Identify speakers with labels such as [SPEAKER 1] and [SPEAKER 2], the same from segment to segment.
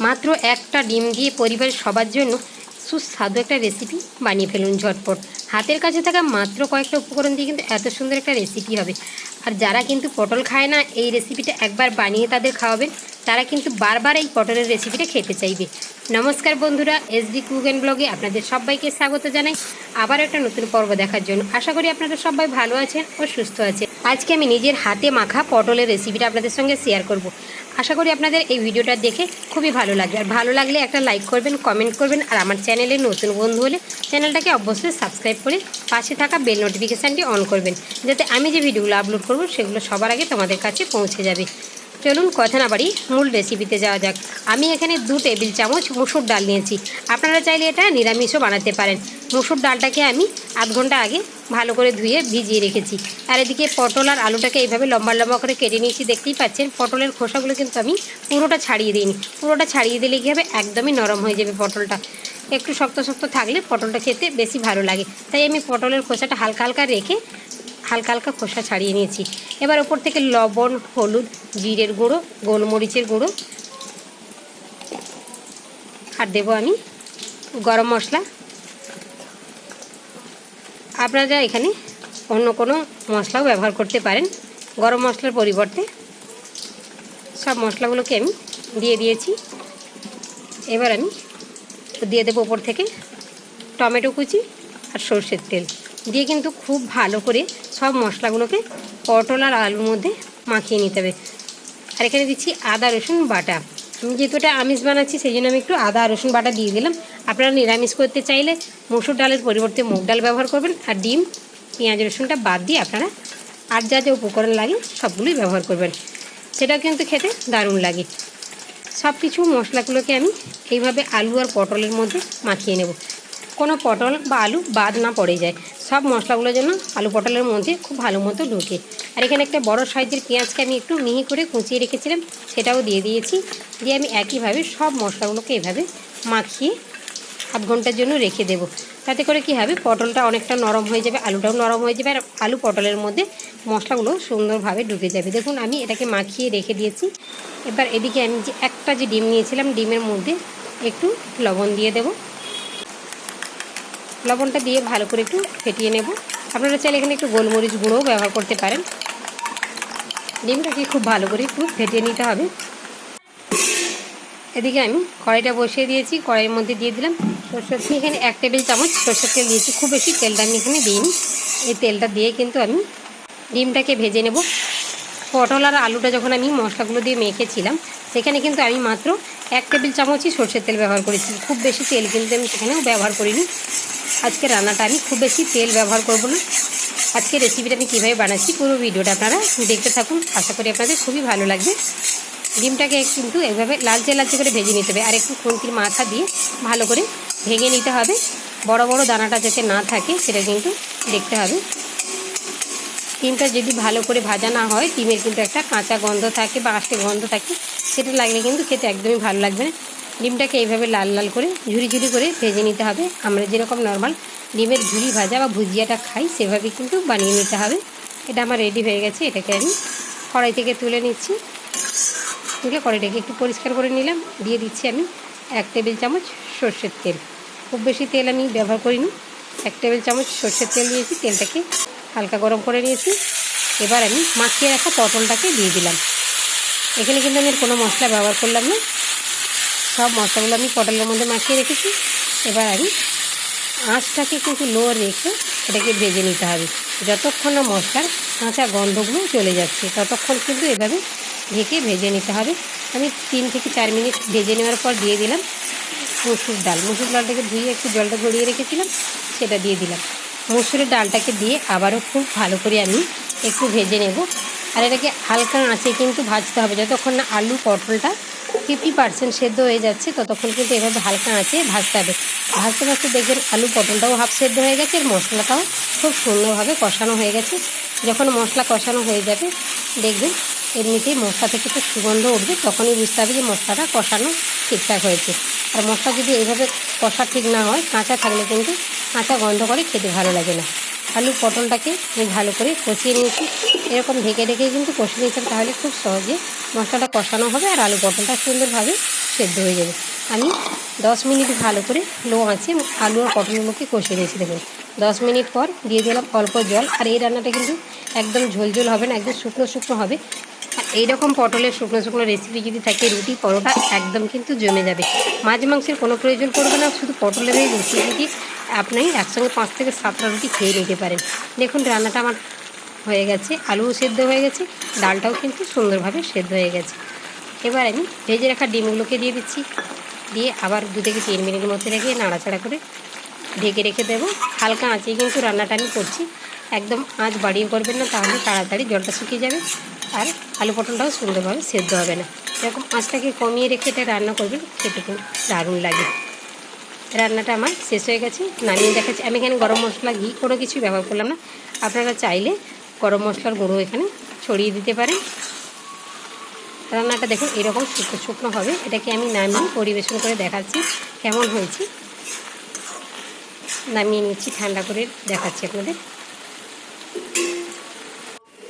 [SPEAKER 1] মাত্র একটা ডিম দিয়ে পরিবারের সবার জন্য সুস্বাদু একটা রেসিপি বানিয়ে ফেলুন ঝটপট। হাতের কাছে থাকা মাত্র কয়েকটা উপকরণ দিয়ে কিন্তু এত সুন্দর একটা রেসিপি হবে। আর যারা কিন্তু পটল খায় না, এই রেসিপিটা একবার বানিয়ে তাদের খাওয়াবেন। তারা কিন্তু বারবার এই পটলের রেসিপিটা খেতে চাইবে। নমস্কার বন্ধুরা এসডি কুক অ্যান্ড ব্লগে আপনাদের সবাইকে স্বাগত জানাই। আবার একটা নতুন পর্ব দেখার জন্য। আশা করি আপনারা সবাই ভালো আছেন ও সুস্থ আছেন। আজকে আমি নিজের হাতে মাখা পটলের রেসিপিটা আপনাদের সঙ্গে শেয়ার করব। আশা করি আপনাদের এই ভিডিওটা দেখে খুবই ভালো লাগবে। আর ভালো লাগলে একটা লাইক করবেন কমেন্ট করবেন, আর আমার চ্যানেলে নতুন বন্ধু হলে চ্যানেলটাকে অবশ্যই সাবস্ক্রাইব করে পাশে থাকা বেল নোটিফিকেশানটি অন করবেন। যাতে আমি যে ভিডিওগুলো আপলোড করব, সেগুলো সবার আগে তোমাদের কাছে পৌঁছে যাবে। চলুন কথা না বাড়ি, মূল রেসিপিতে যাওয়া যাক। আমি এখানে দু টেবিল চামচ মুসুর ডাল নিয়েছি। আপনারা চাইলে এটা নিরামিষও বানাতে পারেন। মুসুর ডালটাকে আমি আধ ঘণ্টা আগে ভালো করে ধুয়ে ভিজিয়ে রেখেছি। আর এদিকে পটল আর আলুটাকে এইভাবে লম্বা লম্বা করে কেটে নিয়েছি। দেখতেই পাচ্ছেন, পটলের খোসাগুলো কিন্তু আমি পুরোটা ছাড়িয়ে দিইনি। পুরোটা ছাড়িয়ে দিলে কী হবে? একদমই নরম হয়ে যাবে পটলটা। একটু শক্ত শক্ত থাকলে পটলটা খেতে বেশি ভালো লাগে। তাই আমি পটলের খোসাটা হালকা হালকা রেখে হালকা হালকা খোসা ছাড়িয়ে নিয়েছি। এবার ওপর থেকে লবণ, হলুদ, জিরের গুঁড়ো, গোলমরিচের গুঁড়ো আর দেবো আমি গরম মশলা। আপনারা এখানে অন্য কোনো মশলাও ব্যবহার করতে পারেন, গরম মশলার পরিবর্তে সব মশলাগুলোকে আমি দিয়ে দিয়েছি। এবার আমি দিয়ে দেবো ওপর থেকে টমেটো কুচি আর সর্ষের তেল। দিয়ে কিন্তু খুব ভালো করে সব মশলাগুলোকে পটল আর আলুর মধ্যে মাখিয়ে নিতে হবে। আর এখানে দিচ্ছি আদা, রসুন, বাটা। আমি যেহেতু এটা আমিষ বানাচ্ছি, সেই জন্য আমি একটু আদা, রসুন, বাটা দিয়ে দিলাম। আপনারা নিরামিষ করতে চাইলে মসুর ডালের পরিবর্তে মুগ ডাল ব্যবহার করবেন আর ডিম, পেঁয়াজ, রসুনটা বাদ দিয়ে আপনারা আর যা যা উপকরণ লাগে সবগুলোই ব্যবহার করবেন। সেটাও কিন্তু খেতে দারুণ লাগে। সব কিছু মশলাগুলোকে আমি এইভাবে আলু আর পটলের মধ্যে মাখিয়ে নেব। কোনো পটল বা আলু বাদ না পড়ে যায়। সব মশলাগুলো যেন আলু পটলের মধ্যে খুব ভালো মতো ঢুকে। আর এখানে একটা বড় সাইজের পেঁয়াজকে আমি একটু মিহি করে কুচিয়ে রেখেছিলাম, সেটাও দিয়ে দিয়েছি। দিয়ে আমি একইভাবে সব মশলাগুলোকে এভাবে মাখিয়ে আধ ঘণ্টার জন্য রেখে দেব। তাতে করে কি হবে, পটলটা অনেকটা নরম হয়ে যাবে, আলুটাও নরম হয়ে যাবে, আর আলু পটলের মধ্যে মশলাগুলো সুন্দরভাবে ঢুকে যাবে। দেখুন, আমি এটাকে মাখিয়ে রেখে দিয়েছি। এবার এদিকে আমি যে একটা যে ডিম নিয়েছিলাম, ডিমের মধ্যে একটু লবণ দিয়ে দেবো। লবণটা দিয়ে ভালো করে একটু ফেটিয়ে নেব। আপনারা চাইলে এখানে একটু গোলমরিচ গুঁড়োও ব্যবহার করতে পারেন। ডিমটাকে খুব ভালো করে একটু ফেটিয়ে নিতে হবে। এদিকে আমি কড়াইটা বসিয়ে দিয়েছি, কড়াইয়ের মধ্যে দিয়ে দিলাম সরষের তেল। এখানে এক টেবিল চামচ সরষের তেল দিয়েছি, খুব বেশি তেলটা আমি এখানে দিইনি। এই তেলটা দিয়ে কিন্তু আমি ডিমটাকে ভেজে নেব। পটল আর আলুটা যখন আমি মশলাগুলো দিয়ে মেখেছিলাম, সেখানে কিন্তু আমি মাত্র এক টেবিল চামচই সরষের তেল ব্যবহার করেছি। খুব বেশি তেল কিন্তু আমি সেখানেও ব্যবহার করিনি। আজকে রান্নাটা আমি খুব বেশি তেল ব্যবহার করব না। আজকে রেসিপিটা আমি কীভাবে বানাচ্ছি পুরো ভিডিওটা আপনারা দেখতে থাকুন। আশা করি আপনাদের খুবই ভালো লাগবে। ডিমটাকে কিন্তু এভাবে লালচে লালচে করে ভেজে নিতে হবে আর একটু খুন্তির মাথা দিয়ে ভালো করে ভেঙে নিতে হবে। বড় বড় দানাটা যাতে না থাকে সেটা কিন্তু দেখতে হবে। ডিমটা যদি ভালো করে ভাজা না হয়, ডিমের কিন্তু একটা কাঁচা গন্ধ থাকে বা আষ্টে গন্ধ থাকে, সেটা লাগলে কিন্তু খেতে একদমই ভালো লাগবে না। ডিমটাকে এইভাবে লাল লাল করে ঝুরি ঝুড়ি করে ভেজে নিতে হবে। আমরা যেরকম নর্মাল ডিমের ঝুড়ি ভাজা বা ভুজিয়াটা খাই, সেভাবে কিন্তু বানিয়ে নিতে হবে। এটা আমার রেডি হয়ে গেছে, এটাকে আমি কড়াই থেকে তুলে নিচ্ছি। তুলে কড়াইটাকে একটু পরিষ্কার করে নিলাম। দিয়ে দিচ্ছি আমি এক টেবিল চামচ সর্ষের তেল। খুব বেশি তেল আমি ব্যবহার করিনি। এক টেবিল চামচ সর্ষের তেল দিয়েছি তেলটাকে হালকা গরম করে নিয়েছি। এবার আমি মাখিয়ে রাখা পটলটাকে দিয়ে দিলাম। এখানে কিন্তু আমি কোনো মশলা ব্যবহার করলাম না। সব মশলাগুলো আমি পটলের মধ্যে মাখিয়ে রেখেছি। এবার আমি আঁচটাকে কিন্তু লো রেখে এটাকে ভেজে নিতে হবে। যতক্ষণ না মশলার কাঁচা গন্ধগুলো চলে যাচ্ছে, ততক্ষণ কিন্তু এভাবে ঢেকে ভেজে নিতে হবে। আমি তিন থেকে চার মিনিট ভেজে নেওয়ার পর দিয়ে দিলাম মুসুর ডাল। মুসুর ডালটাকে ধুয়ে একটু জলটা গড়িয়ে রেখেছিলাম, সেটা দিয়ে দিলাম। মুসুরের ডালটাকে দিয়ে আবারও খুব ভালো করে আমি একটু ভেজে নেব। আর এটাকে হালকা আঁচে কিন্তু ভাজতে হবে, যতক্ষণ না আলু পটলটা ফিফটি পার্সেন্ট সেদ্ধ হয়ে যাচ্ছে, ততক্ষণ কিন্তু এভাবে হালকা আঁচে ভাজতে হবে। ভাজতে ভাজতে দেখবেন আলু পটলটাও হাফ সেদ্ধ হয়ে গেছে, আর মশলাটাও খুব সুন্দরভাবে কষানো হয়ে গেছে। যখন মশলা কষানো হয়ে যাবে, দেখবেন এমনিতেই মশলা থেকে একটু সুগন্ধ উঠবে, তখনই বুঝতে হবে যে মশলাটা কষানো ঠিকঠাক হয়েছে। আর মশলা যদি এইভাবে কষা ঠিক না হয়, কাঁচা থাকলে কিন্তু কাঁচা গন্ধ করে খেতে ভালো লাগে না। আলু পটলটাকে আমি ভালো করে কষিয়ে নিয়েছি। এরকম ঢেকে ঢেকে কিন্তু কষিয়ে নিয়েছেন তাহলে খুব সহজে মশলাটা কষানো হবে আর আলু পটলটা সুন্দরভাবে সেদ্ধ হয়ে যাবে। আমি দশ মিনিট ভালো করে লো আঁচে আলু আর পটলগুলোকে কষিয়ে নিয়েছি দেখুন। দশ মিনিট পর দিয়ে দিলাম অল্প জল। আর এই রান্নাটা কিন্তু একদম ঝোলঝোল হবে না, একদম শুকনো শুকনো হবে। এইরকম পটলের শুকনো শুকনো রেসিপি যদি থাকে, রুটি, পরোটা, একদম কিন্তু জমে যাবে। মাছ মাংসের কোনো প্রয়োজন পড়বে না, শুধু পটলের এই রেসিপিটি আপনি একসঙ্গে পাঁচ থেকে সাতটা রুটি খেয়ে নিতে পারেন। দেখুন, রান্নাটা আমার হয়ে গেছে, আলুও সেদ্ধ হয়ে গেছে, ডালটাও কিন্তু সুন্দরভাবে সেদ্ধ হয়ে গেছে। এবার আমি ভেজে রাখা ডিমগুলোকে দিয়ে দিচ্ছি। দিয়ে আবার দু থেকে তিন মিনিটের মধ্যে রেখে নাড়াচাড়া করে ঢেকে রেখে দেবো। হালকা আঁচে কিন্তু রান্নাটা আমি করছি। একদম আঁচ বাড়িয়ে করবেন না, তাহলে তাড়াতাড়ি জলটা শুকিয়ে যাবে। আর আলু পটলটাও সুন্দরভাবে সেদ্ধ হবে না। এরকম আঁচটাকে কমিয়ে রেখে এটা রান্না করবেন খেতে দারুণ লাগে। রান্নাটা আমার শেষ হয়ে গেছে। নামিয়ে দেখাচ্ছি। আমি এখানে গরম মশলা, ঘি কোনো কিছুই ব্যবহার করলাম না। আপনারা চাইলে গরম মশলার গুঁড়ো এখানে ছড়িয়ে দিতে পারেন। রান্নাটা দেখুন, এরকম শুকনো শুকনো হবে। এটাকে আমি নামিয়ে পরিবেশন করে দেখাচ্ছি কেমন হয়েছে। নামিয়ে নিচ্ছি, ঠান্ডা করে দেখাচ্ছি আপনাদের।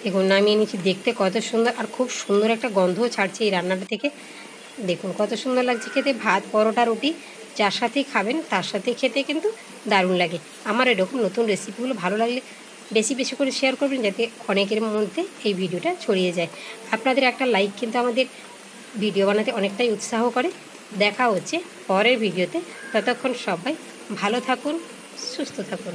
[SPEAKER 1] দেখুন, নামিয়ে নিচ্ছি। দেখতে কত সুন্দর আর খুব সুন্দর একটা গন্ধও ছাড়ছে এই রান্নাটা থেকে। দেখুন, কত সুন্দর লাগছে খেতে। ভাত, পরোটা, রুটি, যার সাথেই খাবেন, তার সাথে খেতে কিন্তু দারুণ লাগে। আমার এরকম নতুন রেসিপিগুলো ভালো লাগলে বেশি বেশি করে শেয়ার করবেন যাতে অনেকের মধ্যে এই ভিডিওটা ছড়িয়ে যায়। আপনাদের একটা লাইক কিন্তু আমাদের ভিডিও বানাতে অনেকটাই উৎসাহ করে। দেখা হচ্ছে পরের ভিডিওতে ততক্ষণ সবাই ভালো থাকুন, সুস্থ থাকুন।